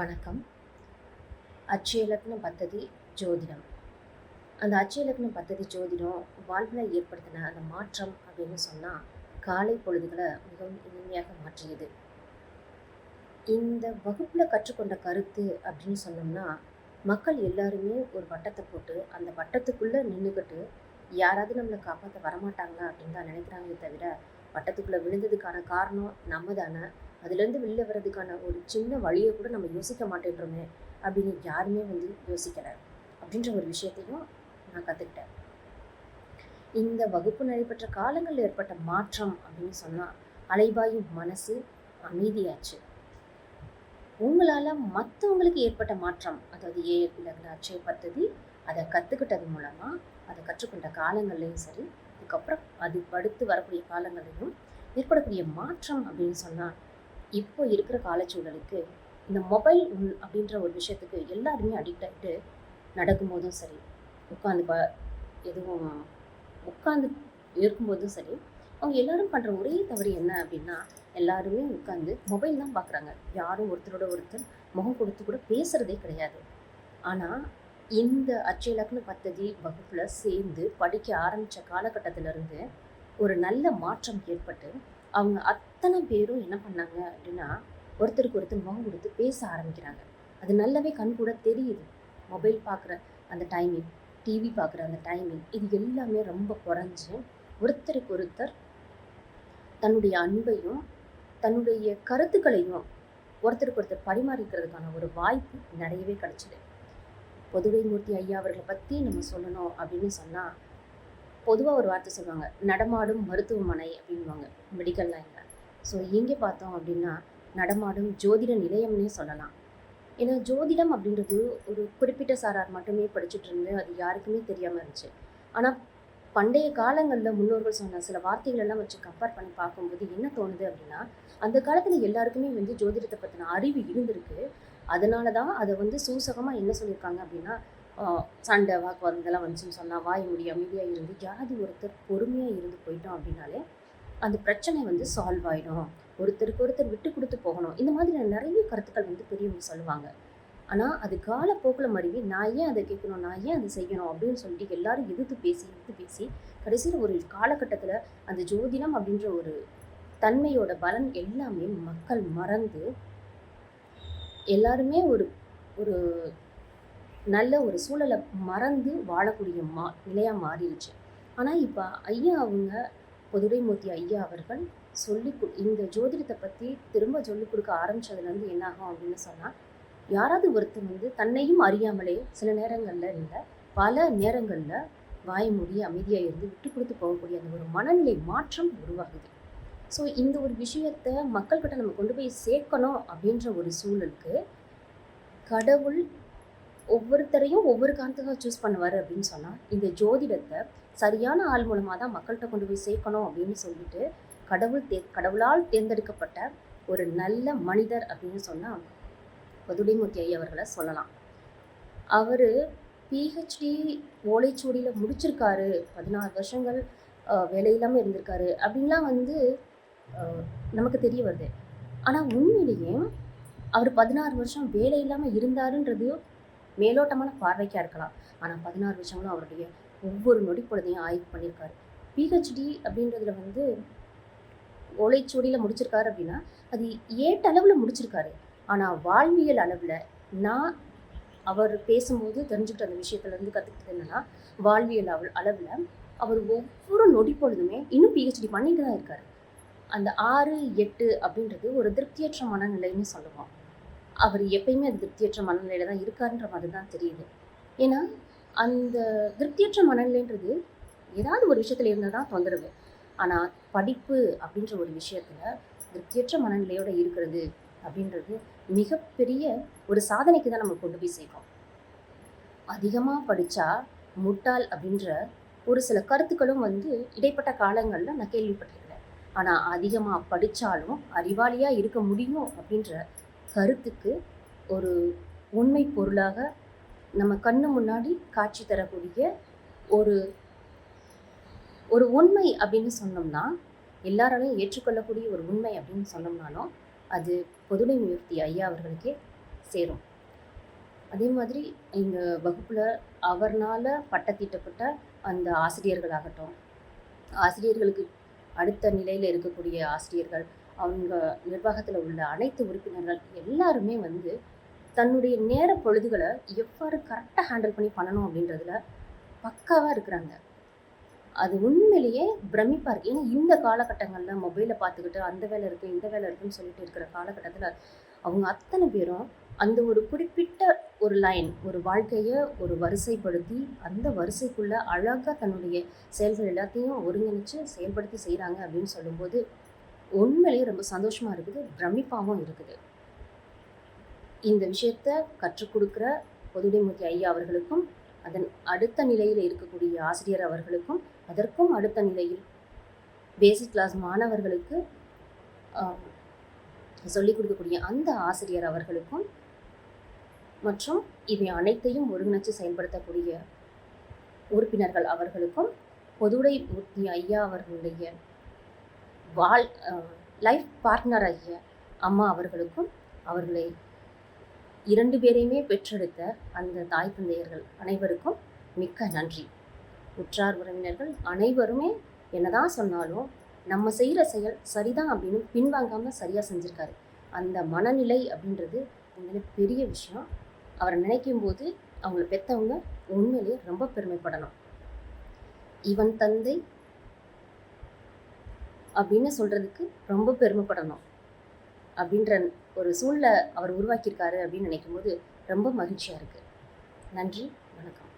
வணக்கம். அச்சயலக்ன பத்ததி ஜோதிடம். அந்த அச்சயலக்ன பத்ததி ஜோதிடம் வாழ்வில் ஏற்படுத்தின அந்த மாற்றம் அப்படின்னு சொன்னால் காலை பொழுதுகளை மிகவும் இனிமையாக மாற்றியது. இந்த வகுப்பில் கற்றுக்கொண்ட கருத்து அப்படின்னு சொன்னோம்னா மக்கள் எல்லாருமே ஒரு வட்டத்தை போட்டு அந்த வட்டத்துக்குள்ளே நின்றுக்கிட்டு யாராவது நம்மளை காப்பாற்ற வரமாட்டாங்களா அப்படின்னு தான் நினைக்கிறாங்களே தவிர வட்டத்துக்குள்ளே விழுந்ததுக்கான காரணம் நம்ம தானே. அதுலேருந்து வெளில வர்றதுக்கான ஒரு சின்ன வழியை கூட நம்ம யோசிக்க மாட்டேன்றோமே அப்படின்னு யாருமே வந்து யோசிக்கலை. அப்படின்ற ஒரு விஷயத்தையும் நான் கற்றுக்கிட்டேன் இந்த வகுப்பு நடைபெற்ற காலங்களில் ஏற்பட்ட மாற்றம் அப்படின்னு சொன்னால் அலைபாயும் மனசு அமைதியாச்சு. உங்களால் மற்றவங்களுக்கு ஏற்பட்ட மாற்றம் அதாவது ஏ இலகுன அச்சய அதை கற்றுக்கிட்டது மூலமாக அதை கற்றுக்கொண்ட காலங்கள்லையும் சரி அதுக்கப்புறம் அது அடுத்து வரக்கூடிய காலங்களையும் ஏற்படக்கூடிய மாற்றம் அப்படின்னு சொன்னால் இப்போ இருக்கிற காலச்சூழலுக்கு இந்த மொபைல் அப்படின்ற ஒரு விஷயத்துக்கு எல்லாருமே அடிக்ட் ஆகிட்டு நடக்கும்போதும் சரி உட்காந்து ப எதுவும் உட்காந்து இருக்கும்போதும் சரி அவங்க எல்லாரும் பண்ணுற ஒரே தவறு என்ன அப்படின்னா எல்லாருமே உட்காந்து மொபைல் தான் பார்க்குறாங்க யாரும் ஒருத்தரோட ஒருத்தர் முகம் கொடுத்து கூட பேசுகிறதே கிடையாது. ஆனால் இந்த அச்சயலக்ன பத்ததி வகுப்பில் சேர்ந்து படிக்க ஆரம்பித்த காலகட்டத்திலிருந்து ஒரு நல்ல மாற்றம் ஏற்பட்டு அவங்க அத் அத்தனை பேரும் என்ன பண்ணாங்க அப்படின்னா ஒருத்தருக்கு ஒருத்தர் முகம் கொடுத்து பேச ஆரம்பிக்கிறாங்க. அது நல்லாவே கண் கூட தெரியுது. மொபைல் பார்க்குற அந்த டைமிங் டிவி பார்க்குற அந்த டைமிங் இது எல்லாமே ரொம்ப குறைஞ்சி ஒருத்தருக்கு ஒருத்தர் தன்னுடைய அன்பையும் தன்னுடைய கருத்துக்களையும் ஒருத்தருக்கு ஒருத்தர் பரிமாறிக்கிறதுக்கான ஒரு வாய்ப்பு நிறையவே கிடச்சிது. பொதுவை மூர்த்தி ஐயா அவர்களை பற்றி நம்ம சொல்லணும் அப்படின்னு சொன்னால் பொதுவாக ஒரு வார்த்தை சொல்லுவாங்க நடமாடும் மருத்துவமனை அப்படின்வாங்க மெடிக்கல் லைனில் ஸோ எங்கே பார்த்தோம் அப்படின்னா நடமாடும் ஜோதிட நிலையம்னே சொல்லலாம். ஏன்னா ஜோதிடம் அப்படின்றது ஒரு குறிப்பிட்ட சாரார் மட்டுமே படிச்சுட்டு இருந்து அது யாருக்குமே தெரியாமல் இருந்துச்சு. ஆனால் பண்டைய காலங்களில் முன்னோர்கள் சொன்ன சில வார்த்தைகள் எல்லாம் வச்சு கம்பேர் பண்ணி பார்க்கும்போது என்ன தோணுது அப்படின்னா அந்த காலத்தில் எல்லாருக்குமே வந்து ஜோதிடத்தை பற்றின அறிவு இருந்திருக்கு. அதனால தான் அதை வந்து சூசகமாக என்ன சொல்லியிருக்காங்க அப்படின்னா சண்டை வாக்குவாதம் இதெல்லாம் வந்துச்சுன்னு சொன்னால் வாய் முடி அமைதியாக இருந்து யாராவது ஒருத்தர் பொறுமையாக இருந்து போயிட்டோம் அப்படின்னாலே அந்த பிரச்சனை வந்து சால்வ் ஆகிடும் ஒருத்தருக்கு ஒருத்தர் விட்டு கொடுத்து போகணும். இந்த மாதிரி நிறைய கருத்துக்கள் வந்து பெரியவங்க சொல்லுவாங்க. ஆனால் அது காலப்போக்கில் மருவி நான் ஏன் அதை கேட்கணும்? நான் ஏன் அதை செய்யணும்? அப்படின்னு சொல்லிட்டு எல்லாரும் எதிர்த்து பேசி எதிர்த்து பேசி கடைசியில் ஒரு காலகட்டத்தில் அந்த ஜோதிடம் அப்படின்ற ஒரு தன்மையோட பலன் எல்லாமே மக்கள் மறந்து எல்லாருமே ஒரு ஒரு நல்ல ஒரு சூழலை மறந்து வாழக்கூடிய மா நிலையாக மாறிடுச்சு. ஆனால் இப்போ ஐயா அவங்க பொதுரைமூர்த்தி ஐயா அவர்கள் சொல்லி இந்த ஜோதிடத்தை பற்றி திரும்ப சொல்லிக் கொடுக்க ஆரம்பித்ததுலேருந்து என்னாகும் அப்படின்னு சொன்னால் யாராவது ஒருத்தர் வந்து தன்னையும் அறியாமலே சில நேரங்களில் இல்லை பல நேரங்களில் வாய மூடி அமைதியாக இருந்து விட்டு கொடுத்து போகக்கூடிய அந்த ஒரு மனநிலை மாற்றம் உருவாகுது. ஸோ இந்த ஒரு விஷயத்தை மக்கள்கிட்ட நம்ம கொண்டு போய் சேர்க்கணும் அப்படின்ற ஒரு சூழலுக்கு கடவுள் ஒவ்வொருத்தரையும் ஒவ்வொரு காரணத்துக்காக சூஸ் பண்ணுவார் அப்படின்னு சொன்னால் இந்த ஜோதிடத்தை சரியான ஆள் மூலமாக தான் மக்கள்கிட்ட கொண்டு போய் சேர்க்கணும் அப்படின்னு சொல்லிட்டு கடவுள் தே கடவுளால் தேர்ந்தெடுக்கப்பட்ட ஒரு நல்ல மனிதர் அப்படின்னு சொன்னால் பதுடைமூர்த்தி ஐயா அவர்களை சொல்லலாம். அவர் பிஹெச்டி ஓலைச்சுவடியில் முடிச்சிருக்காரு. பதினாறு வருஷங்கள் வேலையில்லாமல் இருந்திருக்காரு அப்படின்லாம் வந்து நமக்கு தெரிய வருது. ஆனால் உண்மையிலேயே அவர் பதினாறு வருஷம் வேலை இல்லாமல் இருந்தாருன்றது மேலோட்டமான பார்வைக்காக இருக்கலாம். ஆனால் பதினாறு வருஷங்களும் அவருடைய ஒவ்வொரு நொடி பொழுதையும் ஆய்வு பண்ணியிருக்காரு. பிஹெச்டி அப்படின்றதுல வந்து ஓலைச்சுவடியில் முடிச்சிருக்காரு அப்படின்னா அது ஏட்டளவில் முடிச்சிருக்காரு. ஆனால் வாழ்வியல் அளவில் நான் அவர் பேசும்போது தெரிஞ்சுக்கிட்ட அந்த விஷயத்துலேருந்து கற்றுக்கிட்டது என்னென்னா வாழ்வியல் அளவு அளவில் அவர் ஒவ்வொரு நொடி பொழுதுமே இன்னும் பிஹெச்டி பண்ணிட்டு தான் இருக்கார். அந்த ஆறு எட்டு அப்படின்றது ஒரு திருப்தியற்ற மனநிலைன்னு சொல்லுவோம். அவர் எப்பயுமே அது திருப்தியற்ற மனநிலையில தான் இருக்காருன்ற மாதிரி தான் தெரியுது. ஏன்னா அந்த திருப்தியற்ற மனநிலைன்றது ஏதாவது ஒரு விஷயத்தில் இருந்தால் தான் தொந்தரவு. ஆனால் படிப்பு அப்படின்ற ஒரு விஷயத்தில் திருப்தியற்ற மனநிலையோடு இருக்கிறது அப்படின்றது மிகப்பெரிய ஒரு சாதனைக்கு தான் நம்ம கொண்டு போய் சேர்க்கோம் அதிகமாக படித்தா முட்டாள் அப்படின்ற ஒரு சில கருத்துக்களும் வந்து இடைப்பட்ட காலங்களில் நான் கேள்விப்பட்டிருக்கிறேன். ஆனால் அதிகமாக படித்தாலும் அறிவாளியாக இருக்க முடியும் அப்படின்ற கருத்துக்கு ஒரு உண்மை பொருளாக நம்ம கண்ணு முன்னாடி காட்சி தரக்கூடிய ஒரு ஒரு உண்மை அப்படின்னு சொன்னோம்னா எல்லாராலையும் ஏற்றுக்கொள்ளக்கூடிய ஒரு உண்மை அப்படின்னு சொன்னோம்னாலும் அது பொதுமை மூர்த்தி ஐயா அவர்களுக்கே சேரும். அதே மாதிரி இந்த வகுப்பில் அவர்னால் பட்டத்திட்டப்பட்ட அந்த ஆசிரியர்களாகட்டும் ஆசிரியர்களுக்கு அடுத்த நிலையில் இருக்கக்கூடிய ஆசிரியர்கள் அவங்க நிர்வாகத்தில் உள்ள அனைத்து உறுப்பினர்கள் எல்லாருமே வந்து தன்னுடைய நேர பொழுதுகளை எவ்வாறு கரெக்டாக ஹேண்டில் பண்ணி பண்ணணும் அப்படின்றதுல பக்காவாக இருக்கிறாங்க. அது உண்மையிலேயே பிரமிப்பாக இருக்குது ஏன்னா இந்த காலகட்டங்களில் மொபைலை பார்த்துக்கிட்டு அந்த வேலை இருக்குது இந்த வேலை இருக்குன்னு சொல்லிட்டு இருக்கிற காலகட்டத்தில் அவங்க அத்தனை பேரும் அந்த ஒரு குறிப்பிட்ட ஒரு லைன் ஒரு வாழ்க்கையை ஒரு வரிசைப்படுத்தி அந்த வரிசைக்குள்ளே அழகாக தன்னுடைய செயல்கள் எல்லாத்தையும் ஒருங்கிணைச்சு செயல்படுத்தி செய்கிறாங்க அப்படின்னு சொல்லும்போது உண்மையிலேயே ரொம்ப சந்தோஷமாக இருக்குது பிரமிப்பாகவும் இருக்குது. இந்த விஷயத்த கற்றுக் கொடுக்குற பொதுடைமூர்த்தி ஐயா அவர்களுக்கும் அதன் அடுத்த நிலையில் இருக்கக்கூடிய ஆசிரியர் அவர்களுக்கும் அதற்கும் அடுத்த நிலையில் பேசிக் கிளாஸ் மாணவர்களுக்கு சொல்லிக் கொடுக்கக்கூடிய அந்த ஆசிரியர் அவர்களுக்கும் மற்றும் இவை அனைத்தையும் ஒருங்கிணைச்சு செயல்படுத்தக்கூடிய உறுப்பினர்கள் அவர்களுக்கும் பொதுடை மூர்த்தி ஐயா அவர்களுடைய வாழ் லைஃப் பார்ட்னர் ஐயா அம்மா அவர்களுக்கும் அவர்களை இரண்டு பேரையுமே பெற்றெடுத்த அந்த தாய் தந்தையர்கள் அனைவருக்கும் மிக்க நன்றி. உற்றார் உறவினர்கள் அனைவருமே என்னதான் சொன்னாலும் நம்ம செய்கிற செயல் சரிதான் அப்படின்னு பின்வாங்காமல் சரியாக செஞ்சுருக்காரு. அந்த மனநிலை அப்படின்றது உண்மையிலே பெரிய விஷயம். அவரை நினைக்கும் போது அவங்கள பெற்றவங்க உண்மையிலேயே ரொம்ப பெருமைப்படணும். இவன் தந்தை அப்படின்னு சொல்கிறதுக்கு ரொம்ப பெருமைப்படணும். அப்படின்ற ஒரு சூழலை அவர் உருவாக்கியிருக்காரு அப்படின்னு நினைக்கும் போது ரொம்ப மகிழ்ச்சியாக இருக்குது நன்றி வணக்கம்.